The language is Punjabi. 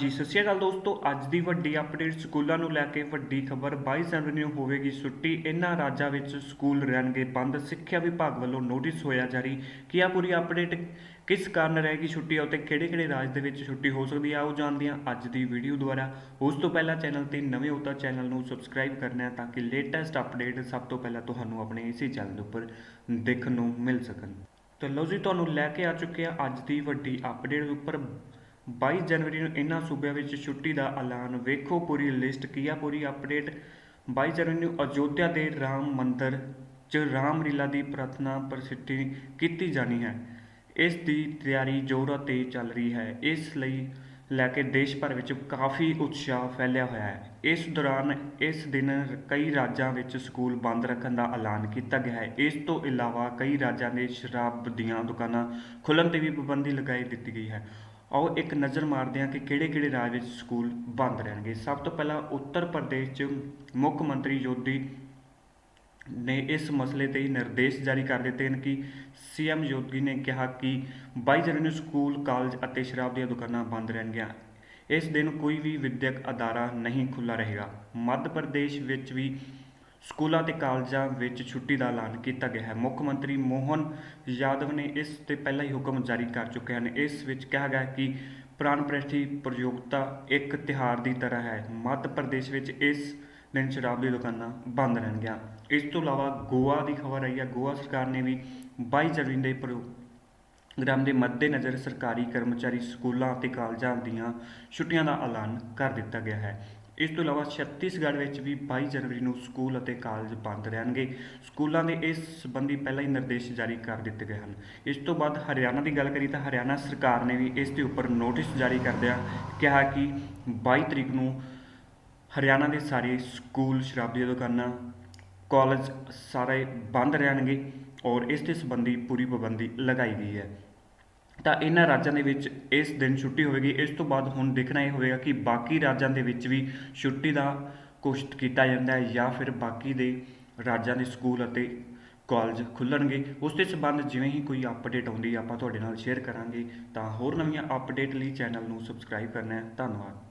ਹਾਂਜੀ, ਸਤਿ ਸ਼੍ਰੀ ਅਕਾਲ ਦੋਸਤੋ। ਅੱਜ ਦੀ ਵੱਡੀ ਅਪਡੇਟ ਸਕੂਲਾਂ ਨੂੰ ਲੈ ਕੇ ਵੱਡੀ ਖਬਰ 22 ਜਨਵਰੀ ਨੂੰ ਹੋਵੇਗੀ ਛੁੱਟੀ। ਇਹਨਾਂ ਰਾਜਾਂ ਵਿੱਚ ਸਕੂਲ ਰਹਿਣਗੇ ਬੰਦ। ਸਿੱਖਿਆ ਵਿਭਾਗ ਵੱਲੋਂ ਨੋਟਿਸ ਹੋਇਆ ਜਾਰੀ ਕੀ ਆ ਪੂਰੀ ਅਪਡੇਟ ਕਿਸ ਕਾਰਨ ਰਹੇਗੀ ਛੁੱਟੀ ਅਤੇ ਕਿਹੜੇ-ਕਿਹੜੇ ਰਾਜ ਦੇ ਵਿੱਚ ਛੁੱਟੀ ਹੋ ਸਕਦੀ ਹੈ ਆਓ ਜਾਣਦੇ ਹਾਂ ਅੱਜ ਦੀ ਵੀਡੀਓ ਦੁਆਰਾ। ਉਸ ਤੋਂ ਪਹਿਲਾਂ ਚੈਨਲ ਤੇ ਨਵੇਂ ਹੋ ਤਾਂ ਚੈਨਲ ਨੂੰ ਸਬਸਕ੍ਰਾਈਬ ਕਰਨਾ ਹੈ ਤਾਂ ਕਿ ਲੇਟੈਸਟ ਅਪਡੇਟ ਸਭ ਤੋਂ ਪਹਿਲਾਂ ਤੁਹਾਨੂੰ ਆਪਣੇ ਇਸੇ ਚੈਨਲ ਉੱਪਰ ਦੇਖਣ ਨੂੰ ਮਿਲ ਸਕਣ। ਤਾਂ ਲਓ ਜੀ, ਤੁਹਾਨੂੰ ਲੈ ਕੇ ਆ ਚੁੱਕੇ ਆ ਅੱਜ ਦੀ ਵੱਡੀ ਅਪਡੇਟ ਉੱਪਰ। 22 ਜਨਵਰੀ ਨੂੰ ਇਹਨਾਂ ਸੂਬਿਆਂ ਵਿੱਚ ਛੁੱਟੀ ਦਾ ਐਲਾਨ ਵੇਖੋ ਪੂਰੀ ਲਿਸਟ ਕੀ ਆ, ਪੂਰੀ ਅਪਡੇਟ। 22 ਜਨਵਰੀ ਨੂੰ ਅਯੋਧਿਆ ਦੇ ਰਾਮ ਮੰਦਿਰ 'ਚ ਰਾਮ ਲੀਲਾ ਦੀ ਪ੍ਰਾਰਥਨਾ ਪ੍ਰਸਿੱਧੀ ਕੀਤੀ ਜਾਣੀ ਹੈ। ਇਸ ਦੀ ਤਿਆਰੀ ਜ਼ੋਰਾਂ ਤੇ ਚੱਲ ਰਹੀ ਹੈ। ਇਸ ਲਈ ਲੈ ਕੇ ਦੇਸ਼ ਭਰ ਵਿੱਚ ਕਾਫੀ ਉਤਸ਼ਾਹ ਫੈਲਿਆ ਹੋਇਆ ਹੈ। ਇਸ ਦੌਰਾਨ ਇਸ ਦਿਨ ਕਈ ਰਾਜਾਂ ਵਿੱਚ ਸਕੂਲ ਬੰਦ ਰੱਖਣ ਦਾ ਐਲਾਨ ਕੀਤਾ ਗਿਆ ਹੈ। ਇਸ ਤੋਂ ਇਲਾਵਾ ਕਈ ਰਾਜਾਂ ਦੇ ਸ਼ਰਾਬ ਦੀਆਂ ਦੁਕਾਨਾਂ ਖੁੱਲ੍ਹਣ ਤੇ ਵੀ ਪਾਬੰਦੀ ਲਗਾਈ ਦਿੱਤੀ ਗਈ ਹੈ। ਆਓ ਇੱਕ ਨਜ਼ਰ ਮਾਰਦੇ ਹਾਂ ਕਿ ਕਿਹੜੇ-ਕਿਹੜੇ ਰਾਜ ਵਿੱਚ ਸਕੂਲ ਬੰਦ ਰਹਿਣਗੇ। ਸਭ ਤੋਂ ਪਹਿਲਾਂ ਉੱਤਰ ਪ੍ਰਦੇਸ਼ 'ਚ ਮੁੱਖ ਮੰਤਰੀ ਯੋਗੀ ਨੇ ਇਸ ਮਸਲੇ ਤੇ ਨਿਰਦੇਸ਼ ਜਾਰੀ ਕਰ ਦਿੱਤੇ ਹਨ ਕਿ ਸੀਐਮ ਯੋਗੀ ਨੇ ਕਿਹਾ ਕਿ 22 ਜਨਵਰੀ ਨੂੰ ਸਕੂਲ, ਕਾਲਜ ਅਤੇ ਸ਼ਰਾਬ ਦੀਆਂ ਦੁਕਾਨਾਂ ਬੰਦ ਰਹਿਣਗੀਆਂ। ਇਸ ਦਿਨ ਕੋਈ ਵੀ ਵਿਦਿਅਕ ਅਦਾਰਾ ਨਹੀਂ ਖੁੱਲ੍ਹਾ ਰਹੇਗਾ। ਮੱਧ ਪ੍ਰਦੇਸ਼ ਵਿੱਚ ਵੀ ਸਕੂਲਾਂ ਅਤੇ ਕਾਲਜਾਂ ਵਿੱਚ ਛੁੱਟੀ ਦਾ ਐਲਾਨ ਕੀਤਾ ਗਿਆ ਹੈ। ਮੁੱਖ ਮੰਤਰੀ ਮੋਹਨ ਯਾਦਵ ਨੇ ਇਸ ਤੇ ਪਹਿਲਾਂ ਹੀ ਹੁਕਮ ਜਾਰੀ ਕਰ ਚੁੱਕੇ ਹਨ। ਇਸ ਵਿੱਚ ਕਿਹਾ ਗਿਆ ਕਿ ਪ੍ਰਾਣ ਪ੍ਰਸ਼ਟੀ ਪ੍ਰਯੋਗਤਾ ਇੱਕ ਤਿਹਾਰ ਦੀ ਤਰ੍ਹਾਂ ਹੈ। ਮੱਧ ਪ੍ਰਦੇਸ਼ ਵਿੱਚ ਇਸ ਦਿਨ ਸ਼ਰਾਬ ਦੀ ਦੁਕਾਨਾਂ ਬੰਦ ਰਹਿਣਗੀਆਂ। ਇਸ ਤੋਂ ਇਲਾਵਾ ਗੋਆ ਦੀ ਖਬਰ ਆਈ ਹੈ। ਗੋਆ ਸਰਕਾਰ ਨੇ ਵੀ 22 ਜਨਵਰੀ ਦੇ ਪ੍ਰੋਗਰਾਮ ਦੇ ਮੱਦੇਨਜ਼ਰ ਸਰਕਾਰੀ ਕਰਮਚਾਰੀ ਸਕੂਲਾਂ ਅਤੇ ਕਾਲਜਾਂ ਦੀਆਂ ਛੁੱਟੀਆਂ ਦਾ ਐਲਾਨ ਕਰ ਦਿੱਤਾ ਗਿਆ ਹੈ। ਇਸ ਤੋਂ ਇਲਾਵਾ ਛੱਤੀਸਗੜ੍ਹ ਵਿੱਚ ਵੀ 22 ਜਨਵਰੀ ਨੂੰ ਸਕੂਲ ਅਤੇ ਕਾਲਜ ਬੰਦ ਰਹਿਣਗੇ। ਸਕੂਲਾਂ ਦੇ ਇਸ ਸੰਬੰਧੀ ਪਹਿਲਾਂ ਹੀ ਨਿਰਦੇਸ਼ ਜਾਰੀ ਕਰ ਦਿੱਤੇ ਗਏ ਹਨ। ਇਸ ਤੋਂ ਬਾਅਦ ਹਰਿਆਣਾ ਦੀ ਗੱਲ ਕਰੀ ਤਾਂ ਹਰਿਆਣਾ ਸਰਕਾਰ ਨੇ ਵੀ ਇਸ ਦੇ ਉੱਪਰ ਨੋਟਿਸ ਜਾਰੀ ਕਰਦਿਆਂ ਕਿਹਾ ਕਿ 22 ਤਰੀਕ ਨੂੰ ਹਰਿਆਣਾ ਦੇ ਸਾਰੇ ਸਕੂਲ ਸ਼ਰਾਬ ਦੀਆਂ ਦੁਕਾਨਾਂ, ਕਾਲਜ ਸਾਰੇ ਬੰਦ ਰਹਿਣਗੇ ਔਰ ਇਸ ਦੇ ਸੰਬੰਧੀ ਪੂਰੀ ਪਾਬੰਦੀ ਲਗਾਈ ਗਈ ਹੈ। ਤਾਂ ਇਹਨਾਂ ਰਾਜਾਂ ਦੇ ਵਿੱਚ ਇਸ ਦਿਨ ਛੁੱਟੀ ਹੋਵੇਗੀ। ਇਸ ਤੋਂ ਬਾਅਦ ਹੁਣ ਦੇਖਣਾ ਇਹ ਹੋਵੇਗਾ ਕਿ ਬਾਕੀ ਰਾਜਾਂ ਦੇ ਵਿੱਚ ਵੀ ਛੁੱਟੀ ਦਾ ਘੋਸ਼ਿਤ ਕੀਤਾ ਜਾਂਦਾ ਹੈ ਜਾਂ ਫਿਰ ਬਾਕੀ ਦੇ ਰਾਜਾਂ ਦੇ ਸਕੂਲ ਅਤੇ ਕਾਲਜ ਖੁੱਲਣਗੇ। ਉਸ ਦੇ ਸੰਬੰਧ ਜਿਵੇਂ ਹੀ ਕੋਈ ਅਪਡੇਟ ਆਉਂਦੀ ਆਪਾਂ ਤੁਹਾਡੇ ਨਾਲ ਸ਼ੇਅਰ ਕਰਾਂਗੇ। ਤਾਂ ਹੋਰ ਨਵੀਆਂ ਅਪਡੇਟ ਲਈ ਚੈਨਲ ਨੂੰ ਸਬਸਕ੍ਰਾਈਬ ਕਰਨਾ ਹੈ। ਧੰਨਵਾਦ।